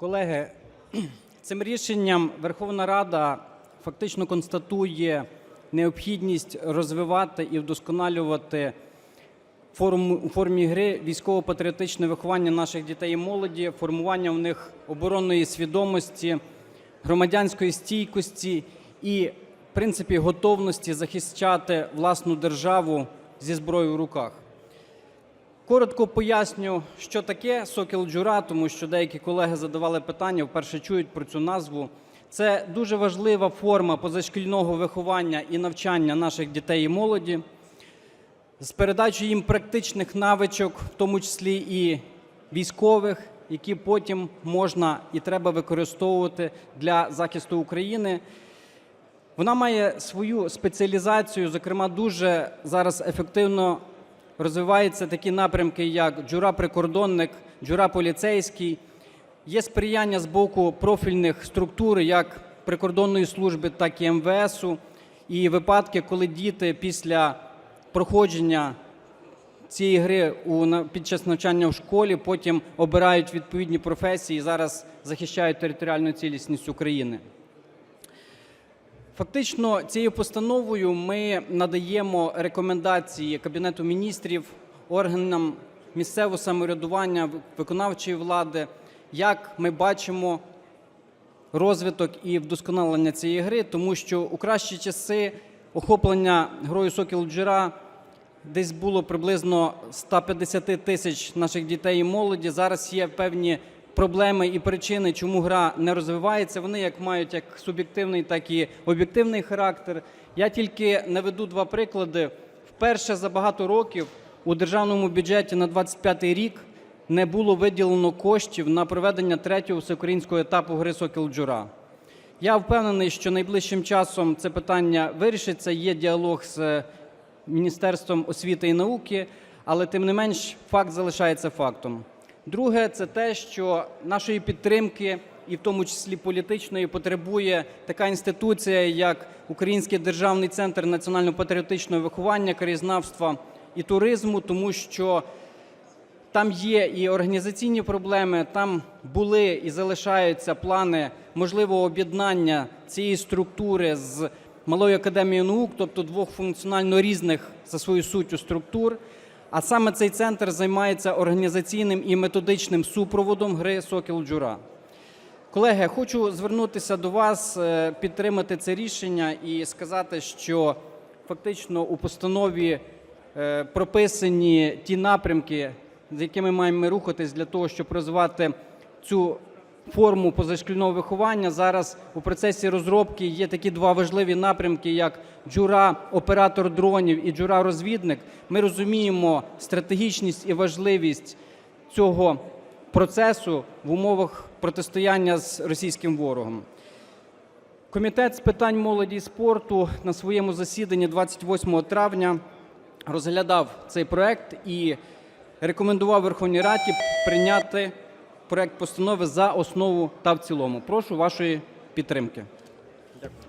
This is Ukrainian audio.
Колеги, цим рішенням Верховна Рада фактично констатує необхідність розвивати і вдосконалювати у формі гри військово-патріотичне виховання наших дітей і молоді, формування в них оборонної свідомості, громадянської стійкості і, в принципі, готовності захищати власну державу зі зброєю в руках. Коротко поясню, що таке сокіл джура, тому що деякі колеги задавали питання, вперше чують про цю назву. Це дуже важлива форма позашкільного виховання і навчання наших дітей і молоді з передачею їм практичних навичок, в тому числі і військових, які потім можна і треба використовувати для захисту України. Вона має свою спеціалізацію, зокрема, дуже зараз ефективно розвиваються такі напрямки, як джура-прикордонник, джура-поліцейський. Є сприяння з боку профільних структур, як прикордонної служби, так і МВСу. І випадки, коли діти після проходження цієї гри у, під час навчання в школі потім обирають відповідні професії і зараз захищають територіальну цілісність України. Фактично, цією постановою ми надаємо рекомендації Кабінету міністрів, органам місцевого самоврядування, виконавчої влади, як ми бачимо розвиток і вдосконалення цієї гри, тому що у кращі часи охоплення грою Сокіл Джира десь було приблизно 150 тисяч наших дітей і молоді. Зараз є певні проблеми і причини, чому гра не розвивається. Вони як мають як суб'єктивний, так і об'єктивний характер. Я тільки наведу два приклади. Вперше за багато років у державному бюджеті на 25-й рік не було виділено коштів на проведення третього всеукраїнського етапу гри Сокіл Джура. Я впевнений, що найближчим часом це питання вирішиться. Є діалог з е, Міністерством освіти і науки, але тим не менш факт залишається фактом. Друге, це те, що нашої підтримки, і в тому числі політичної, потребує така інституція, як Український державний центр національно-патріотичного виховання, краєзнавства і туризму, тому що там є і організаційні проблеми, там були і залишаються плани можливого об'єднання цієї структури з Малою академією наук, тобто двох функціонально різних за свою суттю структур. А саме цей центр займається організаційним і методичним супроводом гри Сокіл Джура. Колеги, хочу звернутися до вас, е, підтримати це рішення і сказати, що фактично у постанові е, прописані ті напрямки, з якими маємо рухатись для того, щоб розвивати цю форму позашкільного виховання. Зараз у процесі розробки є такі два важливі напрямки, як джура оператор дронів і джура розвідник. Ми розуміємо стратегічність і важливість цього процесу в умовах протистояння з російським ворогом. Комітет з питань молоді і спорту на своєму засіданні 28 травня розглядав цей проект і рекомендував Верховній Раді прийняти проект постанови за основу та в цілому. Прошу вашої підтримки.